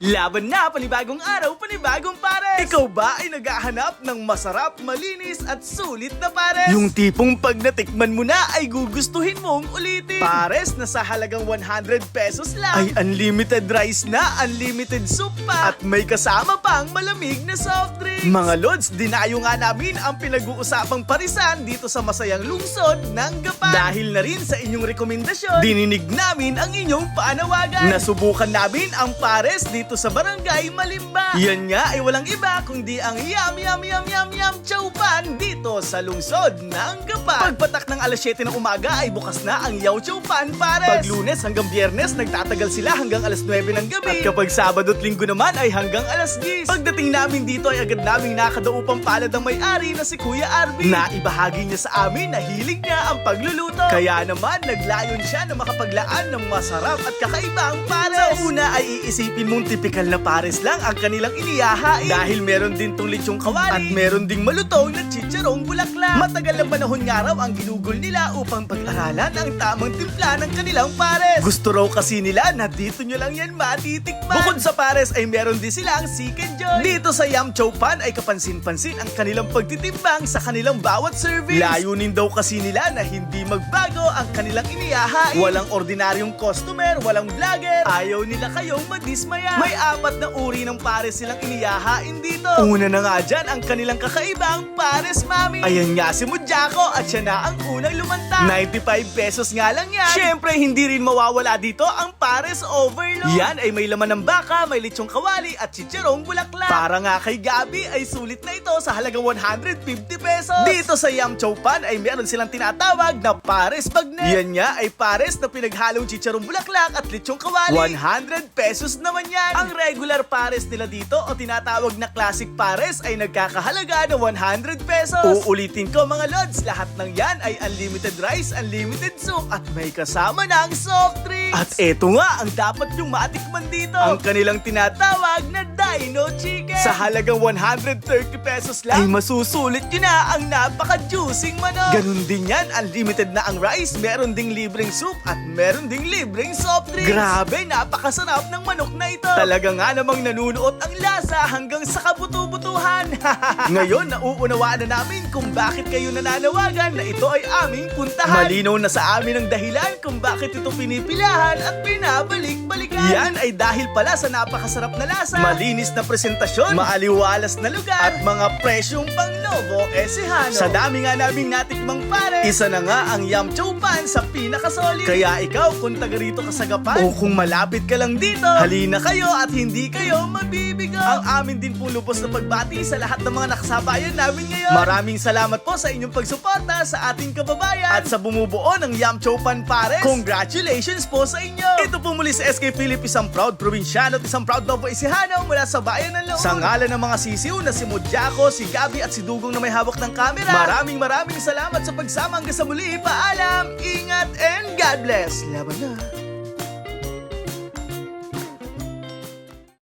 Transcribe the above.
Laban na, panibagong araw, panibagong pares! Ikaw ba ay naghahanap ng masarap, malinis at sulit na pares? Yung tipong pag natikman mo na ay gugustuhin mong ulitin. Pares na sa halagang 100 pesos lang ay unlimited rice na, unlimited soup pa, at may kasama pang malamig na soft drinks. Mga lods, dinayo nga namin ang pinag-uusapang parisan dito sa masayang lungsod ng Gapan. Dahil na rin sa inyong rekomendasyon, dininig namin ang inyong panawagan. Nasubukan namin ang pares dito sa barangay Malimba. Yan nga ay walang iba kundi ang yum yum yum yum yum chowpan dito sa lungsod ng Gapan. Pagpatak ng alas 7 ng umaga ay bukas na ang Yaw Chowpan pares. Pag lunes hanggang biyernes nagtatagal sila hanggang alas 9 ng gabi. At kapag Sabado at Linggo naman ay hanggang alas 10. Pagdating namin dito ay agad naming nakadaupang palad ang may-ari na si Kuya Arvin. Na ibahagi niya sa amin na hilig niya ang pagluluto. Kaya naman naglayon siya na makapaglaan ng masarap at kakaibang pares. Sa una ay iisipin mong tipikal na pares lang ang kanilang iniyahain. Dahil meron din tong lechong kawali at meron ding malutong na chicharong bulaklak. Matagal na panahon nga raw ang ginugol nila upang pag-aralan ang tamang timpla ng kanilang pares. Gusto raw kasi nila na dito nyo lang yan matitikman. Bukod sa pares ay meron din silang chicken joy. Dito sa Yam Chow Pan ay kapansin-pansin ang kanilang pagtitimbang sa kanilang bawat serving. Layunin daw kasi nila na hindi magbago ang kanilang iniyahain. Walang ordinaryong customer, walang vlogger. Ayaw nila kayong madismaya. May apat na uri ng pares silang iniyahain dito. Una na nga dyan ang kanilang kakaibang pares mami. Ayan nga si Mujako at siya na ang unang lumanta. 95 pesos nga lang yan. Siyempre, hindi rin mawawala dito ang pares overload. Yan ay may laman ng baka, may lechong kawali at chicharong bulaklak. Para nga kay Gabi ay sulit na ito sa halagang 150 pesos. Dito sa Yam Chow Pan ay meron silang tinatawag na pares bagnet. Yan nga ay pares na pinaghalong chicharong bulaklak at lechong kawali. 100 pesos naman yan. Ang regular pares nila dito o tinatawag na classic pares ay nagkakahalaga na 100 pesos. Uulitin ko mga lods, lahat ng yan ay unlimited rice, unlimited soup at may kasama ng soft drinks. At eto nga ang dapat yung matikman dito. Ang kanilang tinatawag na Dino Chicken. Sa halagang 130 pesos lang, ay masusulit nyo na ang napaka-juicing manok. Ganun din yan, unlimited na ang rice, meron ding libreng soup at meron ding libreng soft drinks. Grabe, napakasarap ng manok na ito. Talaga nga namang nanunuot ang lasa hanggang sa kabutu-butuhan. Ngayon, nauunawaan na namin kung bakit kayo nananawagan na ito ay aming puntahan. Malinaw na sa amin ang dahilan kung bakit ito pinipilahan at pinabalik-balikan. Yan ay dahil pala sa napakasarap na lasa, malinis na presentasyon, maaliwalas na lugar, at mga presyong pang Novo Ecijano. Sa dami nga naming natikmang pare, isa na nga ang Yam Chow Pan sa pinakasolid. Kaya ikaw, kung taga rito ka sa Gapan, o kung malapit ka lang dito, halina kayo at hindi kayo mabibigo. Ang amin din pong lubos na pagbati sa lahat ng mga nakasabayan namin ngayon. Maraming salamat po sa inyong pagsuporta sa ating kababayan at sa bumubuo ng Yam Chow Pan Pares. Congratulations po sa inyo! Ito po muli sa SK Philip, isang proud probinsyano at isang proud Novo Ecijano mula sa bayan ng Laon. Sa ngalan ng mga sisiw na si Mudjako, si Gabi at si Dugong na may hawak ng camera. Maraming maraming salamat sa pagsama hanggang sa muli. Paalam, ingat, and God bless. Laban na!